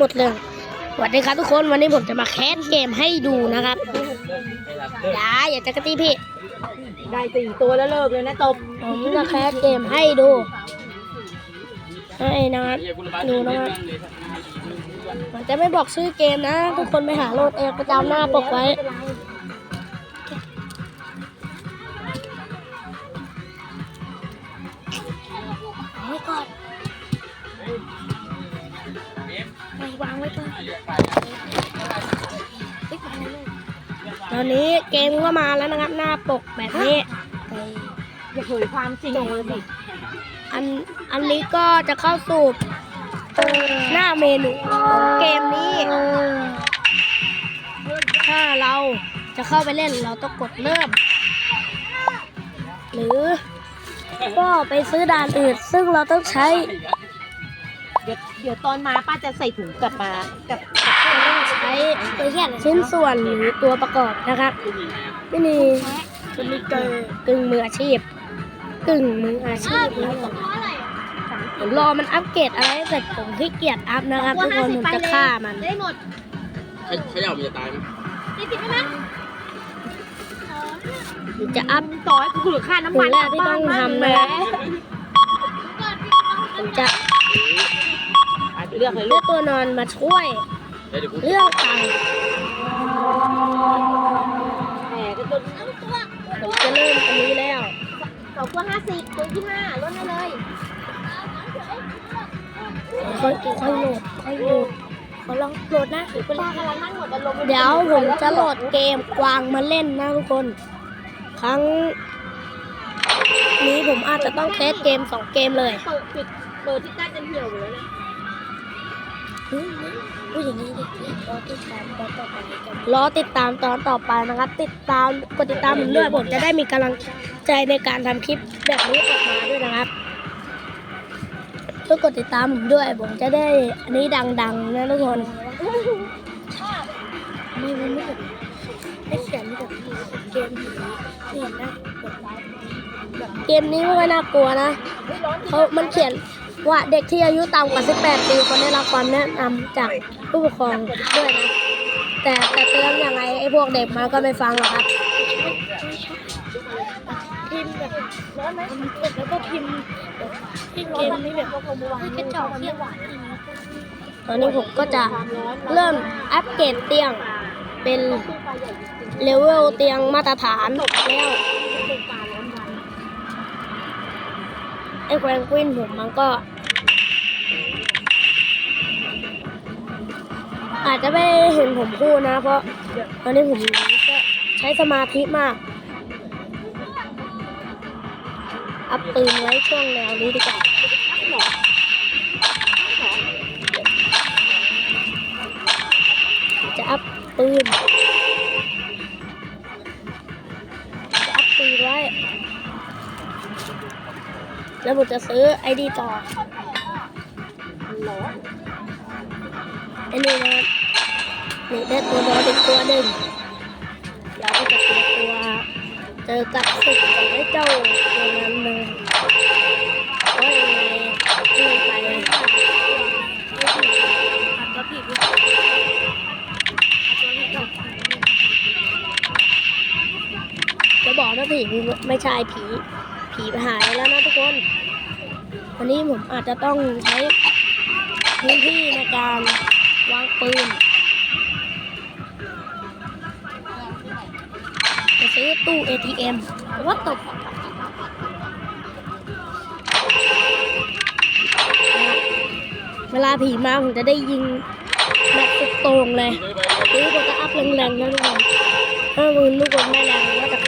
หมดเลยสวัสดีครับทุกคนวันนี้ผมจะมาแคสเกมให้ดูนะครับอย่าอย่าจะกระตีพี่ ได้สี่ตัวแล้วเลิกเลยนะจบผมจะแคสเกมให้ดู ให้นะครับดูนะครับมันจะไม่บอกชื่อเกมนะ ทุกคนไปหาโหลดเองประจำหน้าปกไว้ นนี้เกมก็มาแล้วนะครับ หน้าปกแบบนี้อย่าเผยความจริงออกมาสิอันอันนี้ก็จะเข้าสู่หน้าเมนูเกมนี้ถ้าเราจะเข้าไปเล่นเราต้องกดเริ่ม หรือก็ไปซื้อด่านอื่น ซึ่งเราต้องใช้ เดี๋ยวเดี๋ยวตอนมาป้าจะใส่ถุงกลับมากับใช้ ชิ้นส่วนหรือตัวประกอบนะครับไม่มีจะมีเกกึ่งมืออาชีพ กึ่งมืออาชีพนะครับผมรอมันอัปเกรดอะไรให้เสร็จผมขี้เกียจอัพนะครับทุกคนผมจะฆ่ามันได้หมดเขย่ามันจะตายไหมนี่ติดไหมผมจะอัพต่อให้กูเหลือค่าน้ำมันสิ่งแรกที่ต้องทำนะผมจะเลือกเลยเลืลูอกกตัวนอนมาช่วยเดี๋ยวกูเรื่องตังค์ แหมก็จนผมจะเริ่มอันนี้แล้วสองตัวห้าสิบตัวยี่ห้าลดได้เลยค่อยค่อยโหลดค่อยโหลดขอลองโหลดนะป้ากำลังนั่งหมดอารมณ์เดี๋ยวผมจะโหลดเกมกวางมาเล่นนะทุกคน ครั้ง นี้ผมอาจจะต้องเทสเกมสองเกมเลยเปิดปิดเปิดที่ใต้จนเหี่ยวหมดแล้วนะ พูดอย่างนี้ดิรอติดตามตอนต่อไปรอติดตามตอนต่อไปนะครับ ติดตามกดติดตามผมด้วยผมจะได้มีกำลังใจในการทำคลิปแบบนี้ออกมาด้วยนะครับช่วยกดติดตามผมด้วยผมจะได้อันนี้ดังๆนะทุกคนไม่ไม่ไม่ไม่เขียนแบบเกมผีเขียนนะเกมนี้ไม่น่ากลัวนะเขามันเขียน ว่าเด็กที่อายุต่ำกว่า 18 ปีควรได้รับความแนะนำจากผู้ปกครองด้วยนะ แต่แต่เตือนยังไงไอ้พวกเด็กมาก็ไม่ฟังหรอกครับพิมพ์แบบร้อนไหมแล้วก็พิมพ์ที่เกมนี้แบบให้กระจอกเที่ยงตอนนี้ผมก็จะเริ่มอัปเกรดเตียงเป็นเลเวลเตียงมาตรฐานแล้ว ไอ้แควนกวินผมมันก็ อาจจะไม่เห็นผมพูดนะ เพราะตอนนี้ผมก็ใช้สมาธิมากอัพปืนไว้ช่วงแนวนี้ดีกว่าจะอัพปืน แล้วผมจะซื้อไอดีต่อไอ้นี่นะนี่ได้ตัวรออีกตัวหนึ่งเราก็จะเจอตัวเจอกับศึกของไอ้เจ้าตัวนั้นเลยโอ้ยยังไงขึ้นไปจะบอกนะผีไม่ใช่ผี ผีหายแล้วนะทุกคน วันนี้ผมอาจจะต้องใช้พื้นที่ในการวางปืนไปซื้อตู้ ATM วัดตบเวลาผีมาผมจะได้ยิงแบบสุดต่งเลยหรือผมจะอัพแรงๆนะทุกคนถ้ามือลูกผมไม่แรงก็จะ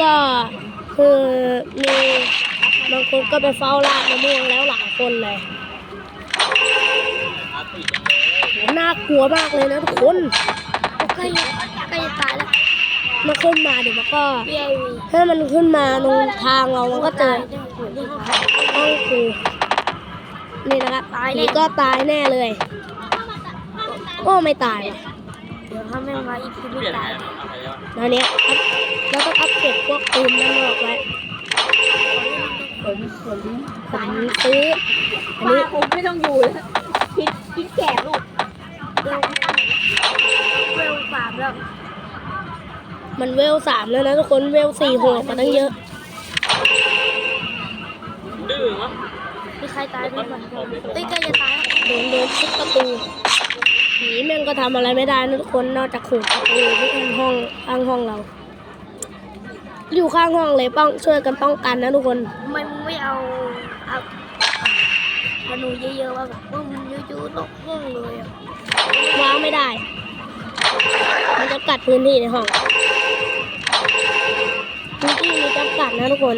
ก็คือมีบางคนก็ไปเฝ้าลากมะม่วงแล้วหลายคนเลยน่ากลัวมากเลยนะทุกคนใกล้ใกล้จะตายแล้วมันขึ้นมาเดี๋ยวมันก็ถ้ามันขึ้นมาตรงทางเรามันก็เจอห้องกูนี่นะครับนี่ก็ตายแน่เลย โอ้ไม่ตายว่ะเดี๋ยวถ้าไม่มาอีกทีไม่ตายแล้วเนี้ยอัพเราต้องอัปเกรดพวกปืนด้านนอกไว้ผมผมผมซื้ออันป้านี้คงไม่ต้องอยู่แล้วคิดคิดแก่ลูกเวลเวลสามแล้ว มันเวลสามแล้วนะทุกคนเวลสี่โหดกว่าตั้งเยอะดื้อมั้งมีใครตายไหมมันเอ้ยใกล้จะตายโดนโดนทุบประตู ผีแม่งก็ทำอะไรไม่ได้นะทุกคนนอกจากขูดประตูที่ข้างห้องข้างห้องเรา อยู่ข้างห้องเลยป้องช่วยกันป้องกันนะทุกคนมันไม่เอาเอาธนูเยอะๆว่าแบบว่ามันยุ่ๆตกห้องเลยอะวางไม่ได้ มันจะกัดพื้นที่ในห้องพื้นที่มีจำกัดนะทุกคน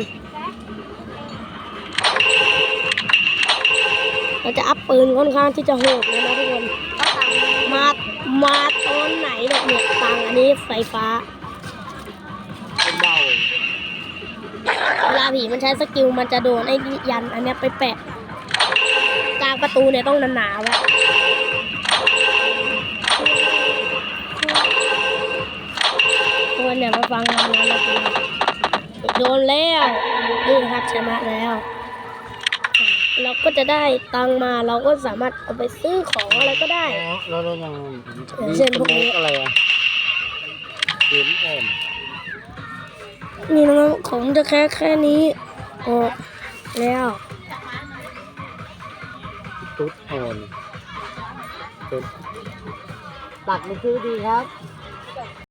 เราจะอัพปืนค่อนข้างที่จะโหดเลยนะทุกคนมา มาตอนไหนเนี่ยเนี่ยตังอันนี้ไฟฟ้าเป็นเบาเวลาผีมันใช้สกิลมันจะโดนไอ้ยันอันเนี้ยไปแปะกลางประตูเนี่ยต้องหนาๆไว้ทุกคนเนี่ยมาฟังงานนะโดนแล้วนี่ครับชนะแล้ว เราก็จะได้ตังค์มาเราก็สามารถเอาไปซื้อของอะไรก็ได้แล้วเรายังเช่นพวกนี้ อะไรอะเข็มอ่อนนี่นะครับของจะแค่แค่นี้ออกแล้วตุ๊ดอ่อนเป็นตักมาซื้อดีครับเ